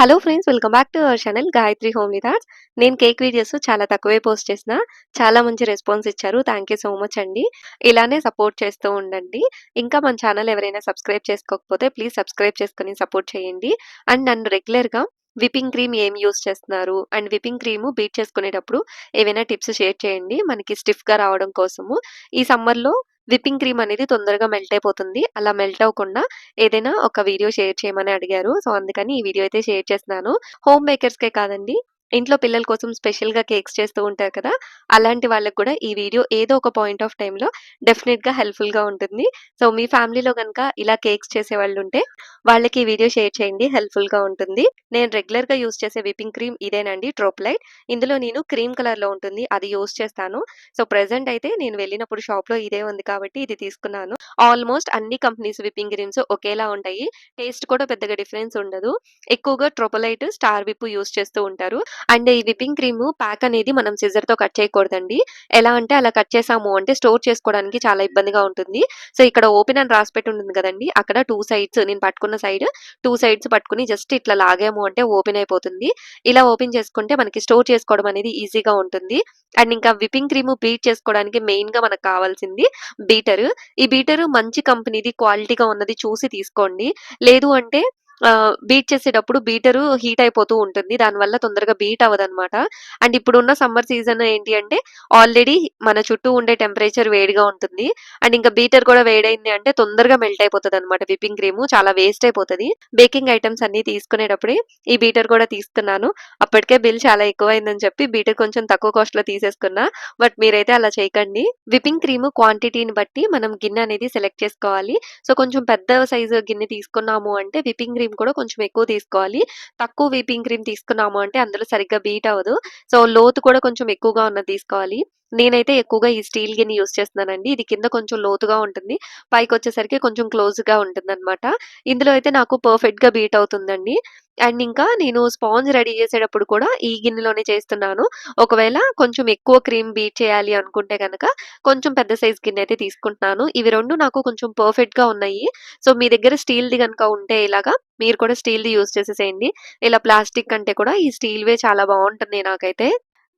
Hello friends welcome back to our channel Gayatri homely thoughts నేను cake videos చాలా తక్కువే post చేసిన. చాలా మంచి రెస్పాన్స్ ఇచ్చారు. థ్యాంక్ యూ సో మచ్ అండి. ఇలానే సపోర్ట్ చేస్తూ ఉండండి. ఇంకా మన ఛానల్ ఎవరైనా సబ్స్క్రైబ్ చేసుకోకపోతే ప్లీజ్ సబ్స్క్రైబ్ చేసుకుని సపోర్ట్ చేయండి. అండ్ నన్ను రెగ్యులర్గా విపింగ్ క్రీమ్ ఏం యూస్ చేస్తున్నారు? అండ్ విపింగ్ క్రీమ్ బీట్ చేసుకునేటప్పుడు ఏవైనా టిప్స్ షేర్ చేయండి. మనకి స్టిఫ్గా రావడం కోసము. ఈ సమ్మర్లో విప్పింగ్ క్రీమ్ అనేది తొందరగా మెల్ట్ అయిపోతుంది. అలా మెల్ట్ అవ్వకుండా ఏదైనా ఒక వీడియో షేర్ చేయమని అడిగారు. సో అందుకని ఈ వీడియో అయితే షేర్ చేస్తున్నాను. హోమ్ మేకర్స్కే కాదండి. ఇంట్లో పిల్లల కోసం స్పెషల్గా కేక్స్ చేస్తూ ఉంటారు కదా అలాంటి వాళ్ళకి కూడా ఈ వీడియో ఏదో ఒక పాయింట్ ఆఫ్ టైంలో డెఫినెట్గా హెల్ప్ఫుల్గా ఉంటుంది. సో మీ ఫ్యామిలీలో కనుక ఇలా కేక్స్ చేసే వాళ్ళు ఉంటే వాళ్ళకి ఈ వీడియో షేర్ చేయండి హెల్ప్ఫుల్గా ఉంటుంది. నేను రెగ్యులర్గా యూస్ చేసే విపింగ్ క్రీమ్ ఇదేనండి ట్రోప్లైట్. ఇందులో నేను క్రీమ్ కలర్లో ఉంటుంది అది యూస్ చేస్తాను. సో ప్రెసెంట్ అయితే నేను వెళ్ళినప్పుడు షాప్లో ఇదే ఉంది కాబట్టి ఇది తీసుకున్నాను. ఆల్మోస్ట్ అన్ని కంపెనీస్ విపింగ్ క్రీమ్స్ ఒకేలా ఉంటాయి. టేస్ట్ కూడా పెద్దగా డిఫరెన్స్ ఉండదు. ఎక్కువగా ట్రోపలైట్ స్టార్ విప్ యూస్ చేస్తూ ఉంటారు. అండ్ ఈ విపింగ్ క్రీమ్ ప్యాక్ అనేది మనం సిజర్తో కట్ చేయకూడదండి. ఎలా అంటే అలా కట్ చేసాము అంటే స్టోర్ చేసుకోవడానికి చాలా ఇబ్బందిగా ఉంటుంది. సో ఇక్కడ ఓపెన్ అని రాసి పెట్టి ఉంటుంది కదండి అక్కడ టూ సైడ్స్ నేను పట్టుకున్న సైడ్ టూ సైడ్స్ పట్టుకుని జస్ట్ ఇట్లా లాగాము అంటే ఓపెన్ అయిపోతుంది. ఇలా ఓపెన్ చేసుకుంటే మనకి స్టోర్ చేసుకోవడం అనేది ఈజీగా ఉంటుంది. అండ్ ఇంకా విపింగ్ క్రీమ్ బీట్ చేసుకోవడానికి మెయిన్గా మనకు కావాల్సింది బీటర్. ఈ బీటర్ మంచి కంపెనీది క్వాలిటీగా ఉన్నది చూసి తీసుకోండి. లేదు అంటే బీట్ చేసేటప్పుడు బీటరు హీట్ అయిపోతూ ఉంటుంది. దానివల్ల తొందరగా బీట్ అవ్వదనమాట అండ్ ఇప్పుడున్న సమ్మర్ సీజన్ ఏంటి అంటే ఆల్రెడీ మన చుట్టూ ఉండే టెంపరేచర్ వేడిగా ఉంటుంది. అండ్ ఇంకా బీటర్ కూడా వేడైంది అంటే తొందరగా మెల్ట్ అయిపోతుంది అనమాట విపింగ్ క్రీమ్ చాలా వేస్ట్ అయిపోతుంది. బేకింగ్ ఐటమ్స్ అన్ని తీసుకునేటప్పుడే ఈ బీటర్ కూడా తీసుకున్నాను అప్పటికే బిల్ చాలా ఎక్కువైందని చెప్పి బీటర్ కొంచెం తక్కువ కాస్ట్లో తీసేసుకున్నా. బట్ మీరైతే అలా చేయకండి. విపింగ్ క్రీమ్ క్వాంటిటీని బట్టి మనం గిన్నె అనేది సెలెక్ట్ చేసుకోవాలి. సో కొంచెం పెద్ద సైజు గిన్నె తీసుకున్నాము అంటే విప్పింగ్ క్రీమ్ కూడా కొంచెం ఎక్కువ తీసుకోవాలి. తక్కువ వీపింగ్ క్రీమ్ తీసుకున్నాము అంటే అందులో సరిగ్గా బీట్ అవ్వదు. సో లోతు కూడా కొంచెం ఎక్కువగా ఉన్నది తీసుకోవాలి. నేనైతే ఎక్కువగా ఈ స్టీల్ గిన్నె యూస్ చేస్తున్నానండి. ఇది కింద కొంచెం లోతుగా ఉంటుంది. పైకి వచ్చేసరికి కొంచెం క్లోజ్గా ఉంటుంది అనమాట ఇందులో అయితే నాకు పర్ఫెక్ట్గా బీట్ అవుతుందండి. అండ్ ఇంకా నేను స్పాంజ్ రెడీ చేసేటప్పుడు కూడా ఈ గిన్నెలోనే చేస్తున్నాను. ఒకవేళ కొంచెం ఎక్కువ క్రీమ్ బీట్ చేయాలి అనుకుంటే కనుక కొంచెం పెద్ద సైజ్ గిన్నె అయితే తీసుకుంటున్నాను. ఇవి రెండు నాకు కొంచెం పర్ఫెక్ట్గా ఉన్నాయి. సో మీ దగ్గర స్టీల్ది కనుక ఉంటే ఇలాగా మీరు కూడా స్టీల్ది యూస్ చేసేసేయండి. ఇలా ప్లాస్టిక్ కంటే కూడా ఈ స్టీల్వే చాలా బాగుంటుంది నాకైతే.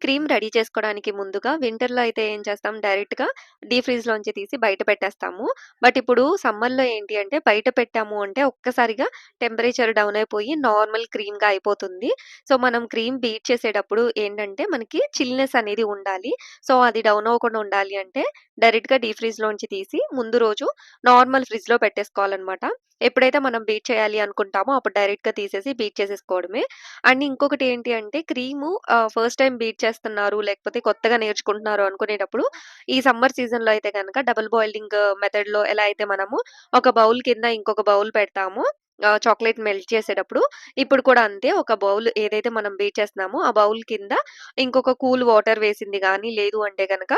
క్రీమ్ రెడీ చేసుకోవడానికి ముందుగా వింటర్లో అయితే ఏం చేస్తాం? డైరెక్ట్గా డీ ఫ్రీజ్లోంచి తీసి బయట పెట్టేస్తాము. బట్ ఇప్పుడు సమ్మర్లో ఏంటి అంటే బయట పెట్టాము అంటే ఒక్కసారిగా టెంపరేచర్ డౌన్ అయిపోయి నార్మల్ క్రీమ్గా అయిపోతుంది. సో మనం క్రీమ్ బీట్ చేసేటప్పుడు ఏంటంటే మనకి చిల్నెస్ అనేది ఉండాలి. సో అది డౌన్ అవ్వకుండా ఉండాలి అంటే డైరెక్ట్గా డీ ఫ్రీజ్లోంచి తీసి ముందు రోజు నార్మల్ ఫ్రిడ్జ్లో పెట్టేసుకోవాలన్నమాట. ఎప్పుడైతే మనం బీట్ చేయాలి అనుకుంటామో అప్పుడు డైరెక్ట్గా తీసేసి బీట్ చేసేసుకోవడమే. అండ్ ఇంకొకటి ఏంటి అంటే క్రీము ఫస్ట్ టైం బీట్ చేస్తున్నారు లేకపోతే కొత్తగా నేర్చుకుంటున్నారు అనుకునేటప్పుడు ఈ సమ్మర్ సీజన్లో అయితే కనుక డబుల్ బాయిలింగ్ మెథడ్లో ఎలా అయితే మనము ఒక బౌల్ కింద ఇంకొక బౌల్ పెడతామో చాక్లెట్ మెల్ట్ చేసేటప్పుడు ఇప్పుడు కూడా అంతే ఒక బౌల్ ఏదైతే మనం బీట్ చేస్తున్నామో ఆ బౌల్ కింద ఇంకొక కూల్ వాటర్ వేసింది కానీ లేదు అంటే కనుక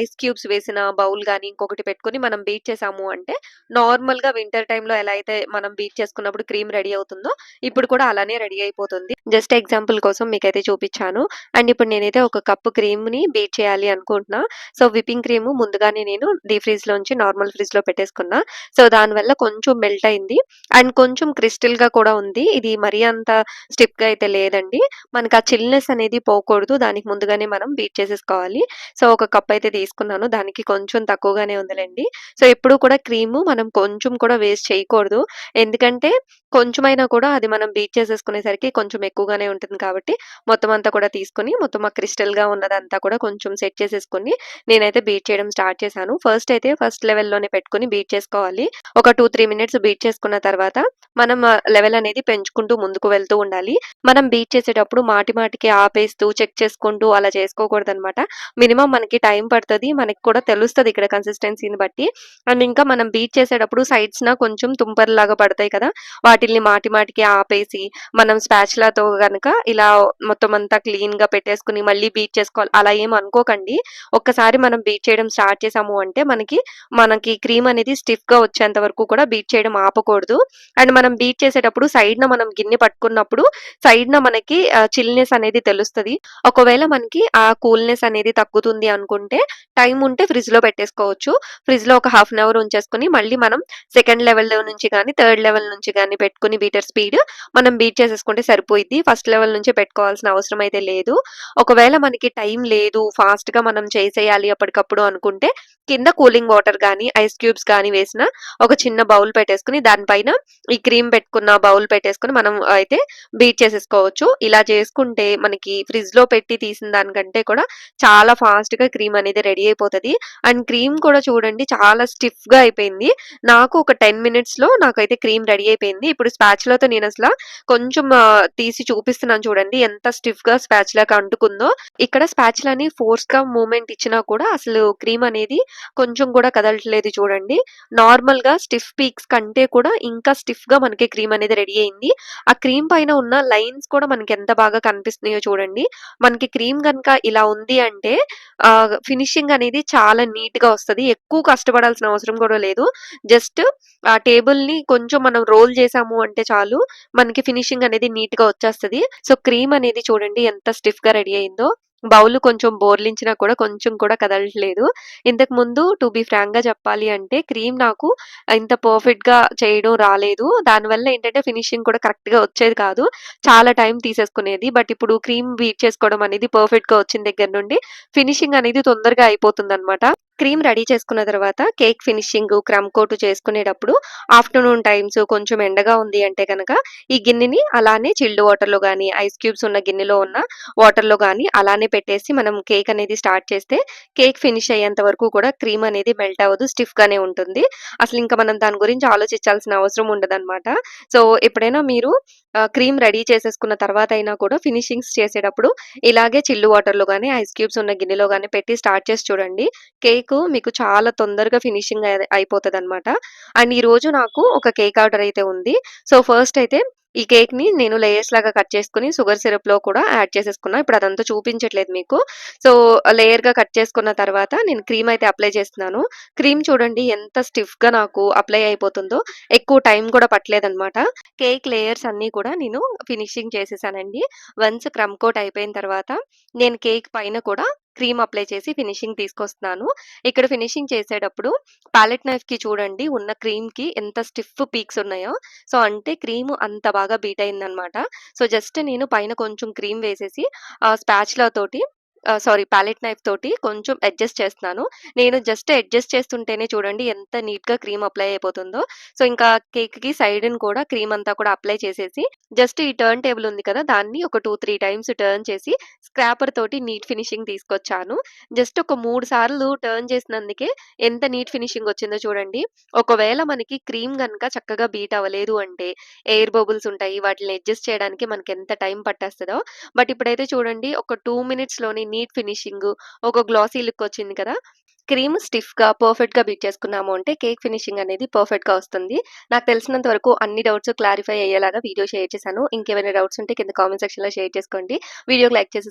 ఐస్ క్యూబ్స్ వేసిన బౌల్ కానీ ఇంకొకటి పెట్టుకొని మనం బీట్ చేసాము అంటే నార్మల్గా వింటర్ టైంలో ఎలా అయితే మనం బీట్ చేసుకున్నప్పుడు క్రీమ్ రెడీ అవుతుందో ఇప్పుడు కూడా అలానే రెడీ అయిపోతుంది. జస్ట్ ఎగ్జాంపుల్ కోసం మీకైతే చూపించాను అండ్ ఇప్పుడు నేనైతే ఒక కప్పు క్రీమ్ని బీట్ చేయాలి అనుకుంటున్నా. సో విపింగ్ క్రీమ్ ముందుగానే నేను డీ ఫ్రిడ్జ్లోంచి నార్మల్ ఫ్రిడ్జ్లో పెట్టేసుకున్నా. సో దానివల్ల కొంచెం మెల్ట్ అయింది. అండ్ కొంచెం క్రిస్టల్గా కూడా ఉంది. ఇది మరీ అంత స్టిప్గా అయితే లేదండి. మనకి ఆ చిల్‌నెస్ అనేది పోకూడదు. దానికి ముందుగానే మనం బీట్ చేసేసుకోవాలి. సో, ఒక కప్ అయితే తీసుకున్నాను. దానికి కొంచెం తక్కువగానే ఉందిలెండి. సో, ఎప్పుడు కూడా క్రీము మనం కొంచెం కూడా వేస్ట్ చేయకూడదు. ఎందుకంటే కొంచెమైనా కూడా అది మనం బీట్ చేసేసుకునేసరికి కొంచెం ఎక్కువగానే ఉంటుంది కాబట్టి మొత్తం అంతా కూడా తీసుకొని మొత్తం ఆ క్రిస్టల్‌గా ఉన్నదంతా కూడా కొంచెం సెట్ చేసేసుకొని నేనైతే బీట్ చేయడం స్టార్ట్ చేశాను. ఫస్ట్ అయితే ఫస్ట్ లెవెల్‌లోనే పెట్టుకొని బీట్ చేసుకోవాలి. ఒక 2, 3 మినిట్స్ బీట్ చేసుకున్న తర్వాత మనం లెవెల్ అనేది పెంచుకుంటూ ముందుకు వెళ్తూ ఉండాలి. మనం బీట్ చేసేటప్పుడు మాటి మాటికి ఆపేస్తూ చెక్ చేసుకుంటూ అలా చేసుకోకూడదు అనమాట మినిమం మనకి టైం పడుతుంది మనకి కూడా తెలుస్తుంది ఇక్కడ కన్సిస్టెన్సీని బట్టి. అండ్ ఇంకా మనం బీట్ చేసేటప్పుడు సైడ్స్‌న కొంచెం తుంపర్లాగా పడతాయి కదా! వాటిల్ని మాటి మాటికి ఆపేసి మనం స్పాచ్లతో కనుక ఇలా మొత్తం అంతా క్లీన్‌గా పెట్టేసుకొని మళ్ళీ బీట్ చేసుకోవాలి అలా ఏం అనుకోకండి. ఒక్కసారి మనం బీట్ చేయడం స్టార్ట్ చేసాము అంటే మనకి, మనకి క్రీమ్ అనేది స్టిఫ్‌గా వచ్చేంత వరకు కూడా బీట్ చేయడం ఆపకూడదు. అండ్ మనం బీట్ చేసేటప్పుడు సైడ్ న మనం గిన్నె పట్టుకున్నప్పుడు సైడ్ న మనకి చిల్‌నెస్ అనేది తెలుస్తది. ఒకవేళ మనకి ఆ కూల్‌నెస్ అనేది తగ్గుతుంది అనుకుంటే టైం ఉంటే ఫ్రిడ్జ్లో పెట్టేసుకోవచ్చు. ఫ్రిడ్జ్లో ఒక హాఫ్ అన్ అవర్ ఉంచేసుకొని మళ్ళీ మనం సెకండ్ లెవెల్ నుంచి కానీ థర్డ్ లెవెల్ నుంచి కానీ పెట్టుకొని బీటర్ స్పీడ్ మనం బీట్ చేసేసుకుంటే సరిపోయిద్ది. ఫస్ట్ లెవెల్ నుంచి పెట్టుకోవాల్సిన అవసరం అయితే లేదు. ఒకవేళ మనకి టైం లేదు, ఫాస్ట్గా మనం చేసేయాలి అప్పటికప్పుడు అనుకుంటే కింద కూలింగ్ వాటర్ కానీ ఐస్ క్యూబ్స్ కానీ వేసిన ఒక చిన్న బౌల్ పెట్టేసుకొని దానిపైన ఈ క్రీమ్ పెట్టుకున్న బౌల్ పెట్టేసుకొని మనం అయితే బీట్ చేసేసుకోవచ్చు. ఇలా చేసుకుంటే మనకి ఫ్రిడ్జ్లో పెట్టి తీసిన దానికంటే కూడా చాలా ఫాస్ట్గా క్రీమ్ అనేది రెడీ అయిపోతుంది అండ్ క్రీమ్ కూడా చూడండి చాలా స్టిఫ్గా అయిపోయింది. నాకు ఒక టెన్ మినిట్స్లో నాకైతే క్రీమ్ రెడీ అయిపోయింది. ఇప్పుడు స్పాచ్లతో నేను అసలు కొంచెం తీసి చూపిస్తున్నాను చూడండి ఎంత స్టిఫ్గా స్పాచ్ లాగా అంటుకుందో. ఇక్కడ స్పాచ్లని ఫోర్స్గా మూమెంట్ ఇచ్చినా కూడా అసలు క్రీమ్ అనేది కొంచెం కూడా కదలట్లేదు చూడండి. నార్మల్‌గా స్టిఫ్ పీక్స్ కంటే కూడా ఇంకా స్టిఫ్‌గా మనకి క్రీమ్ అనేది రెడీ అయింది. ఆ క్రీమ్ పైన ఉన్న లైన్స్ కూడా మనకి ఎంత బాగా కనిపిస్తున్నాయో చూడండి. మనకి క్రీమ్ కనుక ఇలా ఉంది అంటే ఫినిషింగ్ అనేది చాలా నీట్‌గా వస్తది. ఎక్కువ కష్టపడాల్సిన అవసరం కూడా లేదు. జస్ట్ ఆ టేబుల్‌ని కొంచెం మనం రోల్ చేసాము అంటే చాలు మనకి ఫినిషింగ్ అనేది నీట్‌గా వచ్చేస్తది. సో, క్రీమ్ అనేది చూడండి ఎంత స్టిఫ్‌గా రెడీ అయిందో. బౌల్ కొంచెం బోర్లించినా కూడా కొంచెం కూడా కదలట్లేదు. ఇంతకు ముందు టు బి ఫ్రాంక్గా చెప్పాలి అంటే క్రీమ్ నాకు ఇంత పర్ఫెక్ట్గా చేయడం రాలేదు. దానివల్ల ఏంటంటే ఫినిషింగ్ కూడా కరెక్ట్గా వచ్చేది కాదు. చాలా టైం తీసేసుకునేది. బట్ ఇప్పుడు క్రీమ్ బీట్ చేసుకోవడం అనేది పర్ఫెక్ట్గా వచ్చిన దగ్గర నుండి ఫినిషింగ్ అనేది తొందరగా అయిపోతుంది అనమాట క్రీమ్ రెడీ చేసుకున్న తర్వాత కేక్ ఫినిషింగ్, క్రమ్ కోట్ చేసుకునేటప్పుడు ఆఫ్టర్‌నూన్ టైమ్స్ కొంచెం ఎండగా ఉంది అంటే గనక ఈ గిన్నెని అలానే చిల్డ్ వాటర్‌లో కానీ ఐస్ క్యూబ్స్ ఉన్న గిన్నెలో ఉన్న వాటర్‌లో కానీ అలానే పెట్టేసి మనం కేక్ అనేది స్టార్ట్ చేస్తే కేక్ ఫినిష్ అయ్యేంత వరకు కూడా క్రీమ్ అనేది మెల్ట్ అవ్వదు. స్టిఫ్‌గానే ఉంటుంది. అసలు ఇంకా మనం దాని గురించి ఆలోచించాల్సిన అవసరం ఉండదన్నమాట సో, ఎప్పుడైనా మీరు క్రీమ్ రెడీ చేసేసుకున్న తర్వాత అయినా కూడా ఫినిషింగ్స్ చేసేటప్పుడు ఇలాగే చిల్లు వాటర్‌లో కానీ ఐస్ క్యూబ్స్ ఉన్న గిన్నెలో కానీ పెట్టి స్టార్ట్ చేసి చూడండి. కేక్ మీకు చాలా తొందరగా ఫినిషింగ్ అయిపోతుంది అనమాట అండ్ ఈరోజు నాకు ఒక కేక్ ఆర్డర్ అయితే ఉంది. సో, ఫస్ట్ అయితే ఈ కేక్ని నేను లేయర్స్ లాగా కట్ చేసుకొని షుగర్ సిరప్లో కూడా యాడ్ చేసేసుకున్నా. ఇప్పుడు అదంతా చూపించట్లేదు మీకు. సో, లేయర్గా కట్ చేసుకున్న తర్వాత నేను క్రీమ్ అయితే అప్లై చేస్తున్నాను. క్రీమ్ చూడండి ఎంత స్టిఫ్గా నాకు అప్లై అయిపోతుందో. ఎక్కువ టైం కూడా పట్టలేదనమాట. కేక్ లేయర్స్ అన్ని కూడా నేను ఫినిషింగ్ చేసేసానండి. వన్స్ క్రమ్ కోట్ అయిపోయిన తర్వాత నేను కేక్ పైన కూడా క్రీమ్ అప్లై చేసి ఫినిషింగ్ తీసుకొస్తున్నాను. ఇక్కడ ఫినిషింగ్ చేసేటప్పుడు పాలెట్ నైఫ్‌కి చూడండి ఉన్న క్రీమ్‌కి ఎంత స్టిఫ్ పీక్స్ ఉన్నాయో. సో, అంటే క్రీమ్ అంత బాగా బీట్ అయిందనమాట. సో, జస్ట్ నేను పైన కొంచెం క్రీమ్ వేసేసి ఆహ్, తోటి సారీ పాలెట్ నైఫ్ తోటి కొంచెం అడ్జస్ట్ చేస్తున్నాను. నేను జస్ట్ అడ్జస్ట్ చేస్తుంటేనే చూడండి ఎంత నీట్‌గా క్రీమ్ అప్లై అయిపోతుందో. సో, ఇంకా కేక్‌కి సైడ్ని కూడా క్రీమ్ అంతా కూడా అప్లై చేసేసి జస్ట్ ఈ టర్న్ టేబుల్ ఉంది కదా! దాన్ని ఒక 2, 3 టైమ్స్ టర్న్ చేసి స్క్రాపర్ తోటి నీట్ ఫినిషింగ్ తీసుకొచ్చాను. జస్ట్ ఒక మూడు సార్లు టర్న్ చేసినందుకే ఎంత నీట్ ఫినిషింగ్ వచ్చిందో చూడండి. ఒకవేళ మనకి క్రీమ్ కనుక చక్కగా బీట్ అవ్వలేదు అంటే ఎయిర్ బబుల్స్ ఉంటాయి. వాటిని అడ్జస్ట్ చేయడానికి మనకి ఎంత టైం పట్టేస్తుందో బట్ ఇప్పుడైతే చూడండి ఒక టూ మినిట్స్‌లోనే నీట్ ఫినిషింగ్ ఒక గ్లాసీ లుక్ వచ్చింది కదా! క్రీమ్ స్టిఫ్‌గా పర్ఫెక్ట్‌గా బీట్ చేసుకున్నాము అంటే కేక్ ఫినిషింగ్ అనేది పర్ఫెక్ట్‌గా వస్తుంది. నాకు తెలిసినంత వరకు అన్ని డౌట్స్ క్లారిఫై అయ్యేలాగా వీడియో షేర్ చేశాను. ఇంకేమైనా డౌట్స్ ఉంటే కింద కామెంట్ సెక్షన్‌లో షేర్ చేసుకోండి. వీడియోకి లైక్ చేసి